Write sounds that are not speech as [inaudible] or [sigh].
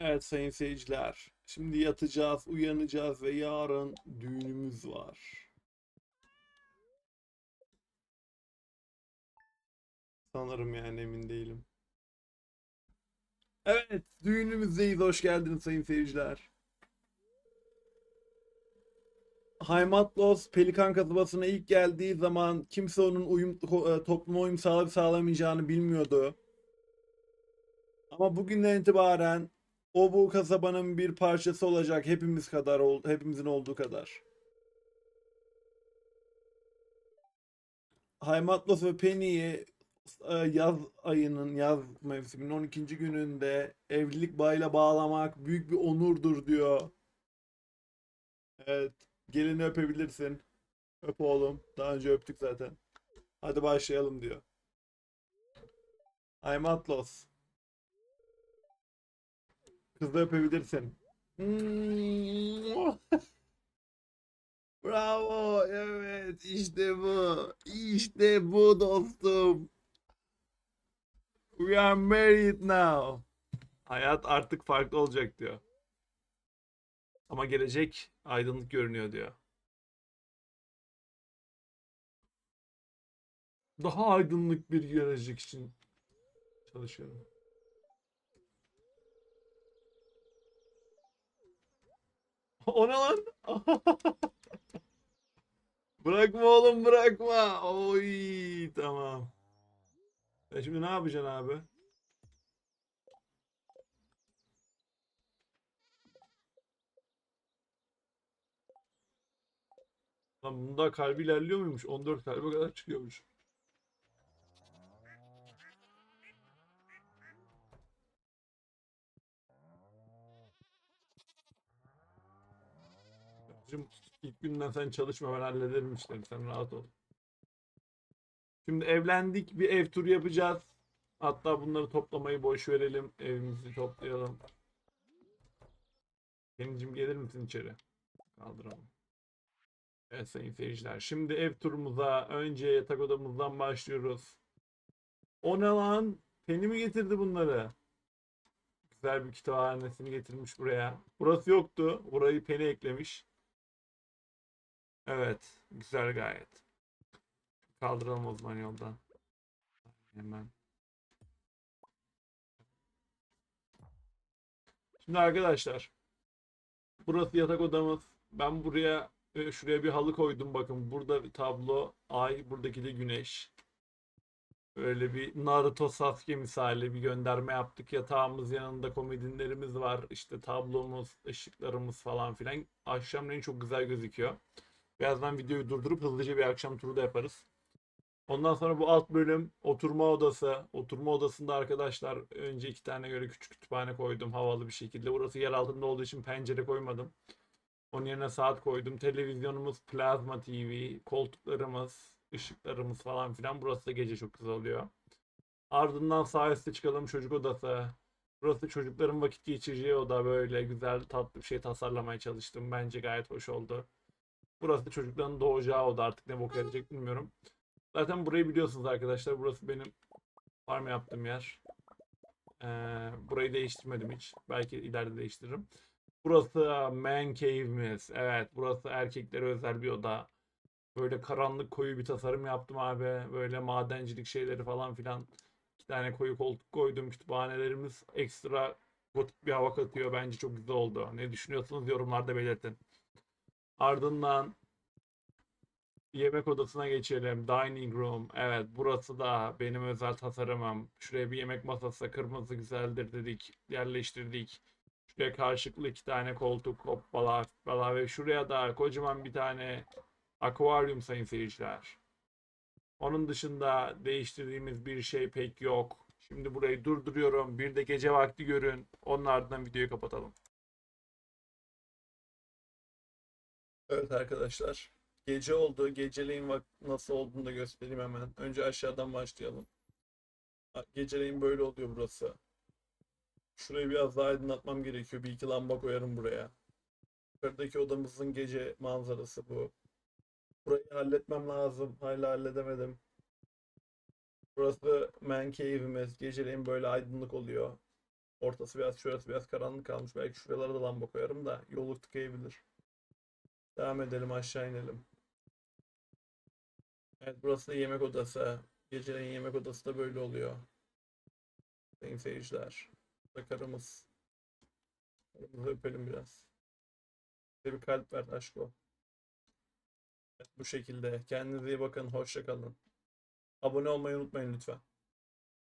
Evet sayın seyirciler. Şimdi yatacağız, uyanacağız ve yarın düğünümüz var. Sanırım yani emin değilim. Evet, düğünümüzdeyiz. Hoş geldiniz sayın seyirciler. Haymatlos Pelikan kasabasına ilk geldiği zaman kimse onun uyum e, topluma uyum sağlayıp sağlamayacağını bilmiyordu. Ama bugünden itibaren o bu kasabanın bir parçası olacak hepimiz kadar ol- hepimizin olduğu kadar. Haymatlos ve Penny'i e, yaz ayının yaz mevsiminin 12. gününde evlilik bağıyla bağlamak büyük bir onurdur diyor. Evet, gelini öpebilirsin. Öp oğlum. Daha önce öptük zaten. Hadi başlayalım diyor. Haymatlos. Kızı öpebilirsin. [laughs] Bravo. Evet. işte bu. İşte bu dostum. We are married now. Hayat artık farklı olacak diyor. Ama gelecek aydınlık görünüyor diyor. Daha aydınlık bir gelecek için çalışıyorum. [laughs] O ne lan? [laughs] Bırakma oğlum bırakma. Oy tamam. E şimdi ne yapacaksın abi? Lan bunda kalbi ilerliyor muymuş? 14 kalbe kadar çıkıyormuş. Şimdi ilk günden sen çalışma ben hallederim işleri sen rahat ol. Şimdi evlendik bir ev turu yapacağız. Hatta bunları toplamayı boş verelim. Evimizi toplayalım. Kencim gelir misin içeri? Kaldıralım. Evet sayın seyirciler. Şimdi ev turumuza önce yatak odamızdan başlıyoruz. O ne lan? Penny mi getirdi bunları? Güzel bir kütüphanesini getirmiş buraya. Burası yoktu. Burayı Penny eklemiş. Evet. Güzel gayet. Kaldıralım o zaman yoldan. Hemen. Şimdi arkadaşlar. Burası yatak odamız. Ben buraya e, şuraya bir halı koydum bakın. Burada bir tablo. Ay. Buradaki de güneş. Böyle bir Naruto Sasuke misali bir gönderme yaptık. Yatağımız yanında komodinlerimiz var. İşte tablomuz, ışıklarımız falan filan. Akşamleyin çok güzel gözüküyor. Birazdan videoyu durdurup hızlıca bir akşam turu da yaparız. Ondan sonra bu alt bölüm oturma odası. Oturma odasında arkadaşlar önce iki tane göre küçük kütüphane koydum havalı bir şekilde. Burası yer altında olduğu için pencere koymadım. Onun yerine saat koydum. Televizyonumuz plazma TV, koltuklarımız, ışıklarımız falan filan. Burası da gece çok güzel oluyor. Ardından sağ üstte çıkalım çocuk odası. Burası çocukların vakit geçireceği oda böyle güzel tatlı bir şey tasarlamaya çalıştım. Bence gayet hoş oldu. Burası çocukların doğacağı oda artık ne bok verecek bilmiyorum. Zaten burayı biliyorsunuz arkadaşlar. Burası benim farm yaptığım yer. Ee, burayı değiştirmedim hiç. Belki ileride değiştiririm. Burası man cave'miz. Evet burası erkeklere özel bir oda. Böyle karanlık koyu bir tasarım yaptım abi. Böyle madencilik şeyleri falan filan. İki tane koyu koltuk koydum. Kütüphanelerimiz ekstra gotik bir hava katıyor. Bence çok güzel oldu. Ne düşünüyorsunuz yorumlarda belirtin. Ardından yemek odasına geçelim. Dining room. Evet burası da benim özel tasarımım. Şuraya bir yemek masası kırmızı güzeldir dedik. Yerleştirdik. Şuraya karşılıklı iki tane koltuk hoppala hoppala ve şuraya da kocaman bir tane akvaryum sayın seyirciler. Onun dışında değiştirdiğimiz bir şey pek yok. Şimdi burayı durduruyorum. Bir de gece vakti görün. Onun ardından videoyu kapatalım. Evet arkadaşlar. Gece oldu. Geceleyin nasıl olduğunu da göstereyim hemen. Önce aşağıdan başlayalım. Geceleyin böyle oluyor burası. Şurayı biraz daha aydınlatmam gerekiyor. Bir iki lamba koyarım buraya. Yukarıdaki odamızın gece manzarası bu. Burayı halletmem lazım. Hala halledemedim. Burası man cave'imiz. Geceleyin böyle aydınlık oluyor. Ortası biraz şurası biraz karanlık kalmış. Belki şuralara da lamba koyarım da yolu tıkayabilir. Devam edelim aşağı inelim. Evet burası da yemek odası. Geceleyin yemek odası da böyle oluyor. Sayın seyirciler. Burada karımız. Karımızı öpelim biraz. Bize bir kalp ver aşko. Evet, bu şekilde. Kendinize iyi bakın. Hoşça kalın. Abone olmayı unutmayın lütfen.